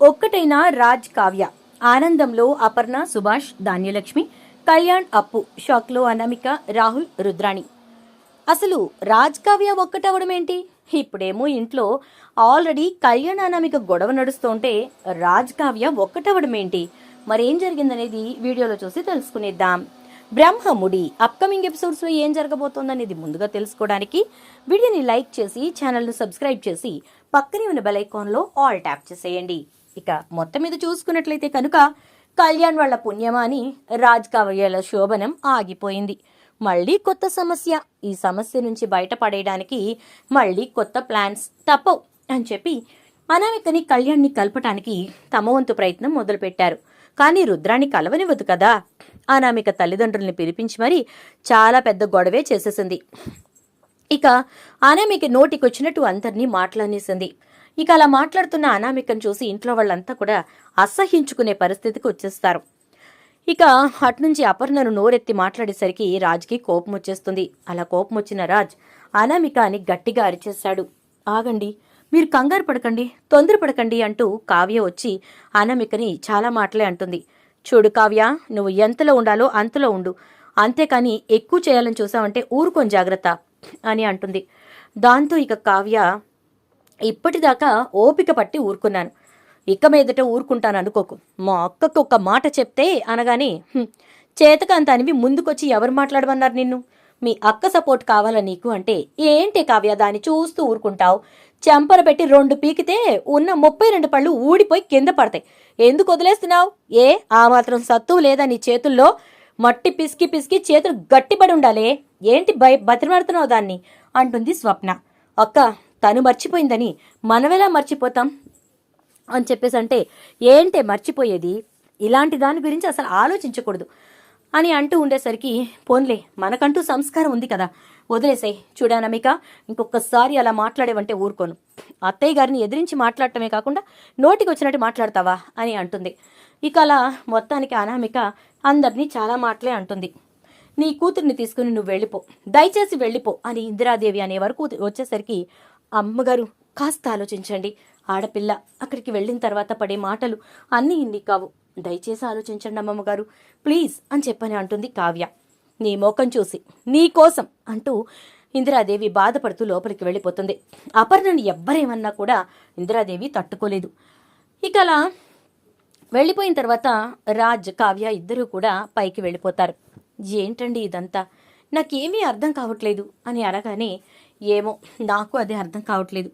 ఒక్కటైన రాజ్ కావ్య. ఆనందంలో అపర్ణ సుభాష్ ధాన్యలక్ష్మి కళ్యాణ్ అప్పు షాక్లో అనామిక రాహుల్ రుద్రాణి. అసలు రాజ్ కావ్య ఒక్కటవడం ఏంటి ఇప్పుడేమో ఇంట్లో ఆల్రెడీ కళ్యాణ్ అనామిక గొడవ నడుస్తుంటే రాజ్ కావ్య ఒక్కటవడం ఏంటి మరేం జరిగిందనేది వీడియోలో చూసి తెలుసుకునేద్దాం. బ్రహ్మముడి అప్కమింగ్ ఎపిసోడ్స్లో ఏం జరగబోతోందనేది ముందుగా తెలుసుకోవడానికి వీడియోని లైక్ చేసి ఛానల్ను సబ్స్క్రైబ్ చేసి పక్కనే ఉన్న బెల్ ఐకాన్లో ఆల్ ట్యాప్ చేసేయండి. ఇక మొత్తం మీద చూసుకున్నట్లయితే కనుక కళ్యాణ్ వాళ్ళ పుణ్యమా అని రాజ్ కవయ్యల శోభనం ఆగిపోయింది. మళ్ళీ కొత్త సమస్య. ఈ సమస్య నుంచి బయటపడేయడానికి మళ్ళీ కొత్త ప్లాన్స్ తప్పవు అని చెప్పి అనామికని కళ్యాణ్ని కలపటానికి తమ వంతు ప్రయత్నం మొదలుపెట్టారు. కానీ రుద్రాన్ని కలవనివ్వదు కదా. అనామిక తల్లిదండ్రుల్ని పిలిపించి మరీ చాలా పెద్ద గొడవే చేసేసింది. ఇక అనామిక నోటికొచ్చినట్టు అందరినీ మాట్లాడేసింది ఇక అలా మాట్లాడుతున్న అనామికను చూసి ఇంట్లో వాళ్ళంతా కూడా అసహించుకునే పరిస్థితికి వచ్చేస్తారు. ఇక అట్నుంచి అపర్ణను నోరెత్తి మాట్లాడేసరికి రాజ్కి కోపం వచ్చేస్తుంది. అలా కోపం వచ్చిన రాజ్ అనామిక అని గట్టిగా అరిచేశాడు. ఆగండి మీరు కంగారు పడకండి తొందరపడకండి అంటూ కావ్య వచ్చి అనామికని చాలా మాటలే అంటుంది. చూడు కావ్య నువ్వు ఎంతలో ఉండాలో అంతలో ఉండు. అంతేకాని ఎక్కువ చేయాలని చూసావంటే ఊరుకొని జాగ్రత్త అని అంటుంది. దాంతో ఇక కావ్య ఇప్పటిదాకా ఓపిక పట్టి ఊరుకున్నాను. ఇక మీదట ఊరుకుంటాను అనుకోకు. మా అక్కకు ఒక మాట చెప్తే అనగానే "హ్మ్, చేతకాంత అనివి ముందుకొచ్చి ఎవరు మాట్లాడమన్నారు నిన్ను? మీ అక్క సపోర్ట్ కావాలా నీకు అంటే ఏంటి కావ్య దాన్ని చూస్తూ ఊరుకుంటావు? చెంపర పెట్టి రెండు పీకితే ఉన్న ముప్పై రెండు పళ్ళు ఊడిపోయి కింద పడతాయి. ఎందుకు వదిలేస్తున్నావు? ఏ ఆ మాత్రం సత్తువు లేదా నీ చేతుల్లో? మట్టి పిసికి పిసికి చేతులు గట్టిపడి ఉండాలే. ఏంటి భయ బతిమాడుతున్నావు దాన్ని? అంటుంది స్వప్న. అక్క తను మర్చిపోయిందని మనమెలా మర్చిపోతాం? అని చెప్పేసి అంటే ఏంటే మర్చిపోయేది? ఇలాంటి దాని గురించి అసలు ఆలోచించకూడదు అని అంటూ ఉండేసరికి పోన్లే మనకంటూ సంస్కారం ఉంది కదా. వదిలేసాయి చూడానమిక ఇంకొకసారి అలా మాట్లాడేవంటే ఊరుకోను. అత్తయ్య గారిని ఎదిరించి మాట్లాడటమే కాకుండా నోటికి వచ్చినట్టు మాట్లాడతావా? అని అంటుంది. ఇక అలా మొత్తానికి అనామిక అందరినీ చాలా మాటలే అంటుంది. నీ కూతుర్ని తీసుకుని నువ్వు వెళ్ళిపో. దయచేసి వెళ్ళిపో అని ఇందిరాదేవి అనే వరకు వచ్చేసరికి అమ్మగారు కాస్త ఆలోచించండి. ఆడపిల్ల అక్కడికి వెళ్ళిన తర్వాత పడే మాటలు అన్నీ ఇన్ని కావు. దయచేసి ఆలోచించండి అమ్మమ్మగారు. ప్లీజ్ అని చెప్పని అంటుంది కావ్య. నీ మోకం చూసి నీ కోసం అంటూ ఇందిరాదేవి బాధపడుతూ లోపలికి వెళ్ళిపోతుంది. అపర్ణని ఎవ్వరేమన్నా కూడా ఇందిరాదేవి తట్టుకోలేదు. ఇక అలా వెళ్ళిపోయిన తర్వాత రాజ్ కావ్య ఇద్దరూ కూడా పైకి వెళ్ళిపోతారు. ఏంటండి ఇదంతా? నాకేమీ అర్థం కావట్లేదు అని అనగానే ఏమో నాకు అది అర్థం కావట్లేదు.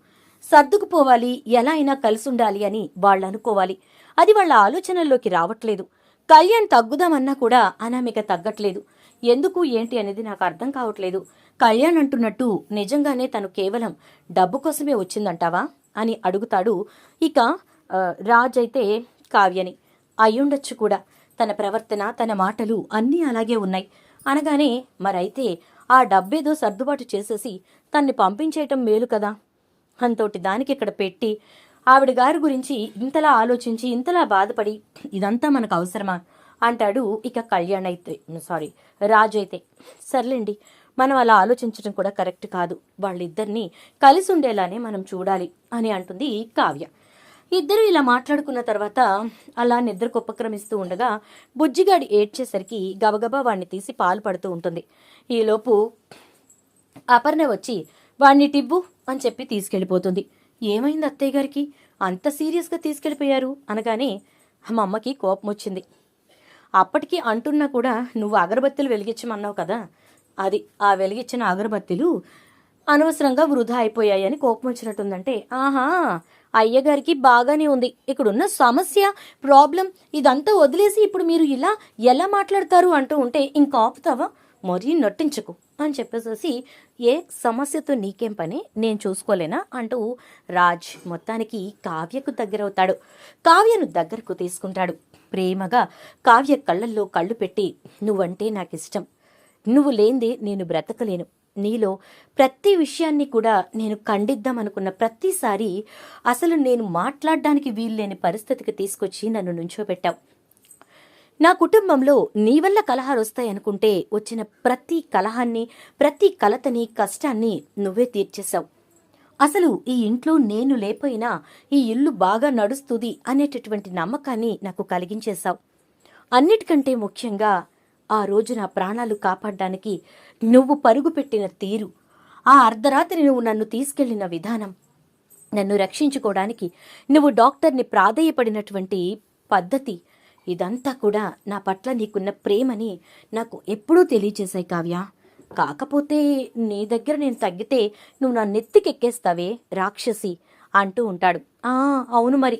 సర్దుకుపోవాలి ఎలా అయినా కలిసి ఉండాలి అని వాళ్ళు అనుకోవాలి అది వాళ్ళ ఆలోచనల్లోకి రావట్లేదు. కళ్యాణ్ తగ్గుదామన్నా కూడా అనామిక తగ్గట్లేదు. ఎందుకు ఏంటి అనేది నాకు అర్థం కావట్లేదు. కళ్యాణ్ అంటున్నట్టు నిజంగానే తను కేవలం డబ్బు కోసమే వచ్చిందంటావా అని అడుగుతాడు ఇక రాజ్ అయితే కావ్యని. అయ్యుండొచ్చు కూడా. తన ప్రవర్తన తన మాటలు అన్నీ అలాగే ఉన్నాయి. అనగానే మరైతే ఆ డబ్బేదో సర్దుబాటు చేసేసి తన్ని పంపించేయటం మేలు కదా. అంతోటి దానికి ఇక్కడ పెట్టి ఆవిడ గారి గురించి ఇంతలా ఆలోచించి ఇంతలా బాధపడి ఇదంతా మనకు అవసరమా? అంటాడు ఇక కళ్యాణ్ అయితే. సారీ రాజు అయితే. సర్లేండి మనం అలా ఆలోచించడం కూడా కరెక్ట్ కాదు. వాళ్ళిద్దరినీ కలిసి ఉండేలానే మనం చూడాలి అని అంటుంది కావ్య. ఇద్దరు ఇలా మాట్లాడుకున్న తర్వాత అలా నిద్రకు ఉపక్రమిస్తూ ఉండగా బుజ్జిగాడి ఏడ్చేసరికి గబగబా వాణ్ణి తీసి పాలు పడుతూ ఉంటుంది. ఈలోపు అపర్ణ వచ్చి వాణ్ణి టిబ్బు అని చెప్పి తీసుకెళ్ళిపోతుంది. ఏమైంది అత్తయ్య గారికి? అంత సీరియస్గా తీసుకెళ్ళిపోయారు? అనగానే మా అమ్మకి కోపం వచ్చింది. అప్పటికి అంటున్నా కూడా నువ్వు అగరబత్తులు వెలిగించమన్నావు కదా. అది ఆ వెలిగించిన అగరబత్తులు అనవసరంగా వృధా అయిపోయాయని కోపం వచ్చినట్టుందంటే ఆహా! అయ్యగారికి బాగానే ఉంది. ఇక్కడున్న సమస్య ప్రాబ్లం ఇదంతా వదిలేసి ఇప్పుడు మీరు ఇలా ఎలా మాట్లాడతారు అంటూ ఉంటే ఇంకా ఆపుతావా? మరీ నటించకు అని చెప్పేసేసి ఏ సమస్యతో నీకేం పని? నేను చూసుకోలేనా? అంటూ రాజ్ మొత్తానికి కావ్యకు దగ్గరవుతాడు. కావ్యను దగ్గరకు తీసుకుంటాడు. ప్రేమగా కావ్య కళ్ళల్లో కళ్ళు పెట్టి నువ్వంటే నాకు ఇష్టం నువ్వు లేందే నేను బ్రతకలేను. నీలో ప్రతి విషయాన్ని కూడా నేను ఖండిద్దామనుకున్న ప్రతిసారి అసలు నేను మాట్లాడడానికి వీల్లేని పరిస్థితికి తీసుకొచ్చి నన్ను నుంచోబెట్టావు. నా కుటుంబంలో నీ వల్ల కలహాలు వస్తాయనుకుంటే వచ్చిన ప్రతి కలహాన్ని ప్రతి కలతని కష్టాన్ని నువ్వే తీర్చేశావు. అసలు ఈ ఇంట్లో నేను లేపోయినా ఈ ఇల్లు బాగా నడుస్తుంది అనేటటువంటి నమ్మకాన్ని నాకు కలిగించేశావు. అన్నిటికంటే ముఖ్యంగా ఆ రోజు నా ప్రాణాలు కాపాడడానికి నువ్వు పరుగు పెట్టిన తీరు ఆ అర్ధరాత్రి నువ్వు నన్ను తీసుకెళ్ళిన విధానం నన్ను రక్షించుకోవడానికి నువ్వు డాక్టర్ని ప్రాధేయపడినటువంటి పద్ధతి ఇదంతా కూడా నా పట్ల నీకున్న ప్రేమని నాకు ఎప్పుడూ తెలియచేశాయి కావ్య. కాకపోతే నీ దగ్గర నేను తగ్గితే నువ్వు నా నెత్తికెక్కేస్తావే రాక్షసి అంటూ ఉంటాడు. ఆ అవును మరి.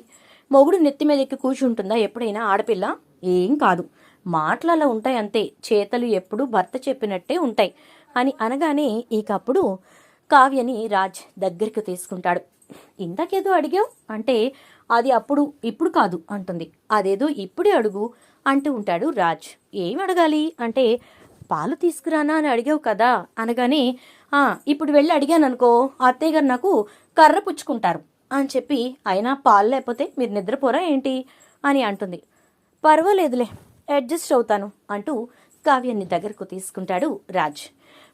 మొగుడు నెత్తి మీద ఎక్కి కూర్చుంటుందా ఎప్పుడైనా ఆడపిల్ల? ఏం కాదు. మాటలు ఉంటాయి అంతే. చేతలు ఎప్పుడూ భర్త చెప్పినట్టే ఉంటాయి. అని అనగానే ఇకప్పుడు కావ్యని రాజ్ దగ్గరికి తీసుకుంటాడు. ఇందాకేదో అడిగావు? అంటే అది అప్పుడు ఇప్పుడు కాదు అంటుంది. అదేదో ఇప్పుడే అడుగు అంటూ ఉంటాడు రాజ్. ఏం అడగాలి? అంటే పాలు తీసుకురానా అని అడిగావు కదా అనగానే ఇప్పుడు వెళ్ళి అడిగాను అనుకో అత్తయ్య గారు నాకు కర్ర పుచ్చుకుంటారు అని చెప్పి అయినా పాలు లేకపోతే మీరు నిద్రపోరా ఏంటి? అని అంటుంది. పర్వాలేదులే అడ్జస్ట్ అవుతాను అంటూ కావ్యాన్ని దగ్గరకు తీసుకుంటాడు రాజ్.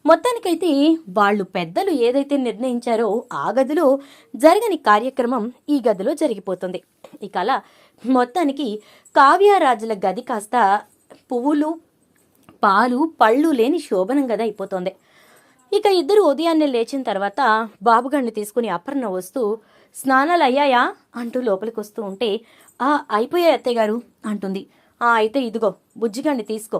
మొత్తానికైతే వాళ్ళు పెద్దలు ఏదైతే నిర్ణయించారో ఆ గదిలో జరగని కార్యక్రమం ఈ గదిలో జరిగిపోతుంది. ఇక అలా మొత్తానికి కావ్యరాజుల గది కాస్త పువ్వులు పాలు పళ్ళు లేని శోభనం గది అయిపోతోంది. ఇక ఇద్దరు ఉదయాన్నే లేచిన తర్వాత బాబుగాడిని తీసుకుని అపర్ణ వస్తూ స్నానాలు అయ్యాయా? అంటూ లోపలికి వస్తూ ఉంటే ఆ అయిపోయాయి అత్తయ్య గారు అంటుంది. అయితే ఇదిగో బుజ్జిగాన్ని తీసుకో.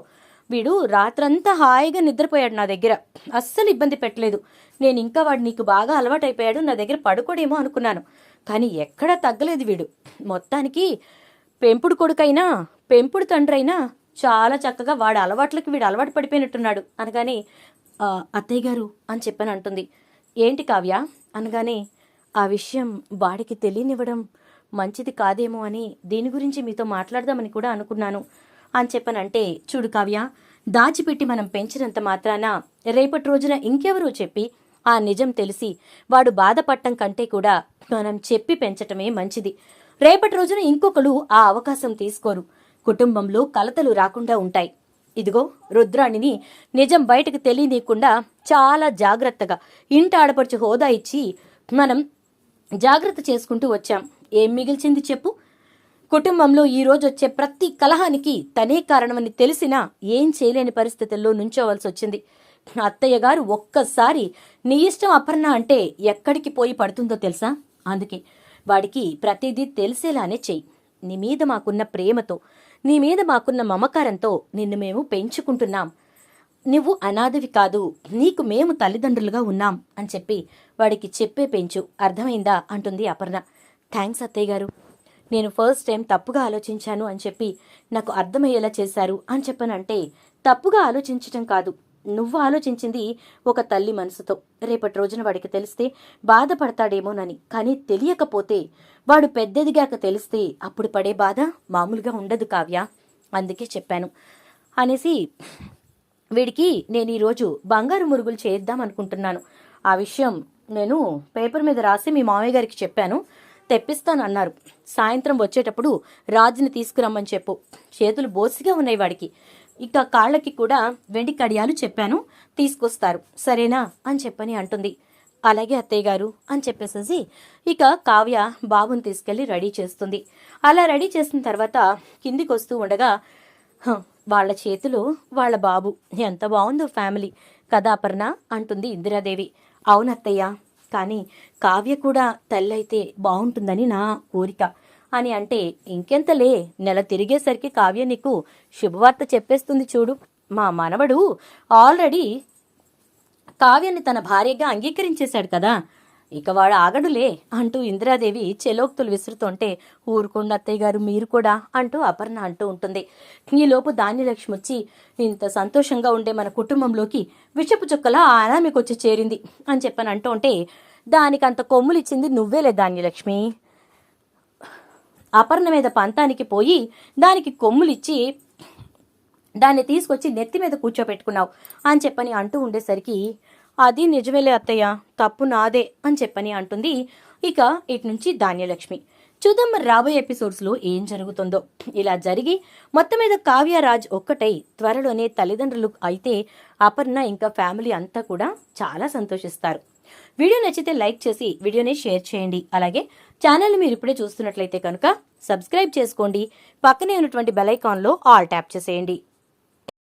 వీడు రాత్రంతా హాయిగా నిద్రపోయాడు నా దగ్గర. అస్సలు ఇబ్బంది పెట్టలేదు. నేను ఇంకా వాడు నీకు బాగా అలవాటైపోయాడు నా దగ్గర పడుకోడేమో అనుకున్నాను. కానీ ఎక్కడా తగ్గలేదు వీడు. మొత్తానికి పెంపుడు కొడుకైనా పెంపుడు తండ్రైనా చాలా చక్కగా వాడి అలవాట్లకి వీడు అలవాటు పడిపోయినట్టున్నాడు. అనగానే అత్తయ్య గారు అని చెప్పని అంటుంది. ఏంటి కావ్య? అనగానే ఆ విషయం వాడికి తెలియనివ్వడం మంచిది కాదేమో అని దీని గురించి మీతో మాట్లాడదామని కూడా అనుకున్నాను. అని చెప్పనంటే చూడు కావ్య దాచిపెట్టి మనం పెంచినంత మాత్రాన రేపటి రోజున ఇంకెవరో చెప్పి ఆ నిజం తెలిసి వాడు బాధపడటం కంటే కూడా మనం చెప్పి పెంచటమే మంచిది. రేపటి రోజున ఇంకొకరు ఆ అవకాశం తీసుకోరు. కుటుంబంలో కలతలు రాకుండా ఉంటాయి. ఇదిగో రుద్రాణిని నిజం బయటకు తెలియనీయకుండా చాలా జాగ్రత్తగా ఇంట ఆడపడుచు హోదా ఇచ్చి మనం జాగ్రత్త చేసుకుంటూ వచ్చాం. ఏం మిగిల్చింది చెప్పు? కుటుంబంలో ఈ రోజు వచ్చే ప్రతి కలహానికి తనే కారణమని తెలిసినా ఏం చేయలేని పరిస్థితుల్లో నుంచోవలసి వచ్చింది. అత్తయ్య గారు ఒక్కసారి నీ ఇష్టం అపర్ణ అంటే ఎక్కడికి పోయి పడుతుందో తెలుసా? అందుకే వాడికి ప్రతిదీ తెలిసేలానే చెయ్యి. నీ మీద మాకున్న ప్రేమతో నీ మీద మాకున్న మమకారంతో నిన్ను మేము పెంచుకుంటున్నాం. నువ్వు అనాథవి కాదు నీకు మేము తల్లిదండ్రులుగా ఉన్నాం అని చెప్పి వాడికి చెప్పే పెంచు. అర్థమైందా? అంటుంది అపర్ణ. థ్యాంక్స్ అత్తయ్య గారు. నేను ఫస్ట్ టైం తప్పుగా ఆలోచించాను అని చెప్పి నాకు అర్థమయ్యేలా చేశారు అని చెప్పనంటే తప్పుగా ఆలోచించటం కాదు. నువ్వు ఆలోచించింది ఒక తల్లి మనసుతో. రేపటి రోజున వాడికి తెలిస్తే బాధపడతాడేమోనని. కానీ తెలియకపోతే వాడు పెద్దదిగాక తెలిస్తే అప్పుడు పడే బాధ మామూలుగా ఉండదు కావ్య. అందుకే చెప్పాను. అనేసి వీడికి నేను ఈరోజు బంగారు మురుగులు చేద్దాం అనుకుంటున్నాను. ఆ విషయం నేను పేపర్ మీద రాసి మీ మామయ్య గారికి చెప్పాను. తెప్పిస్తాను అన్నారు సాయంత్రం వచ్చేటప్పుడు రాజుని తీసుకురమ్మని చెప్పు. చేతులు బోసిగా ఉన్నాయి వాడికి. ఇక కాళ్ళకి కూడా వెండి కడియాలు చెప్పాను తీసుకొస్తారు. సరేనా? అని చెప్పని అంటుంది. అలాగే అత్తయ్య గారు అని చెప్పేసేసి ఇక కావ్య బాబుని తీసుకెళ్ళి రెడీ చేస్తుంది. అలా రెడీ చేసిన తర్వాత కిందికి వస్తూ ఉండగా వాళ్ళ చేతిలో వాళ్ళ బాబు. ఎంత బాగుందో ఫ్యామిలీ. కదా అపర్ణ? అంటుంది ఇందిరాదేవి. అవునత్తయ్య కానీ కావ్య కూడా తల్లైతే బాగుంటుందని నా కోరిక. అని అంటే ఇంకెంతలే నెల తిరిగేసరికి కావ్య నీకు శుభవార్త చెప్పేస్తుంది చూడు. మా మనవడు ఆల్రెడీ కావ్యాన్ని తన భార్యగా అంగీకరించేశాడు కదా. ఇక వాడు ఆగడులే అంటూ ఇందిరాదేవి చెలోక్తులు విసురుతుంటే ఊరుకోండి అత్తయ్య గారు మీరు కూడా అంటూ అపర్ణ అంటూ ఉంటుంది. ఈలోపు ధాన్యలక్ష్మి వచ్చి ఇంత సంతోషంగా ఉండే మన కుటుంబంలోకి విషపు చుక్కలా ఆ చేరింది అని చెప్పని అంటూ ఉంటే దానికి అంత కొమ్ములిచ్చింది నువ్వేలే ధాన్యలక్ష్మి. అపర్ణ మీద పంతానికి పోయి దానికి కొమ్ములిచ్చి దాన్ని తీసుకొచ్చి నెత్తి మీద కూర్చోపెట్టుకున్నావు అని చెప్పని అంటూ ఉండేసరికి అది నిజమేలే అత్తయ్య తప్పు నాదే అని చెప్పని అంటుంది ఇక ఇటు నుంచి ధాన్యలక్ష్మి. చూద్దాం మరి రాబోయే ఎపిసోడ్స్లో ఏం జరుగుతుందో. ఇలా జరిగి మొత్తం మీద కావ్యరాజ్ ఒక్కటై త్వరలోనే తల్లిదండ్రులు అయితే అపర్ణ ఇంకా ఫ్యామిలీ అంతా కూడా చాలా సంతోషిస్తారు. వీడియో నచ్చితే లైక్ చేసి వీడియోని షేర్ చేయండి. అలాగే ఛానల్ మీరు ఇప్పుడే చూస్తున్నట్లయితే కనుక సబ్స్క్రైబ్ చేసుకోండి. పక్కనే ఉన్నటువంటి బెల్ ఐకాన్లో ఆల్ ట్యాప్ చేసేయండి.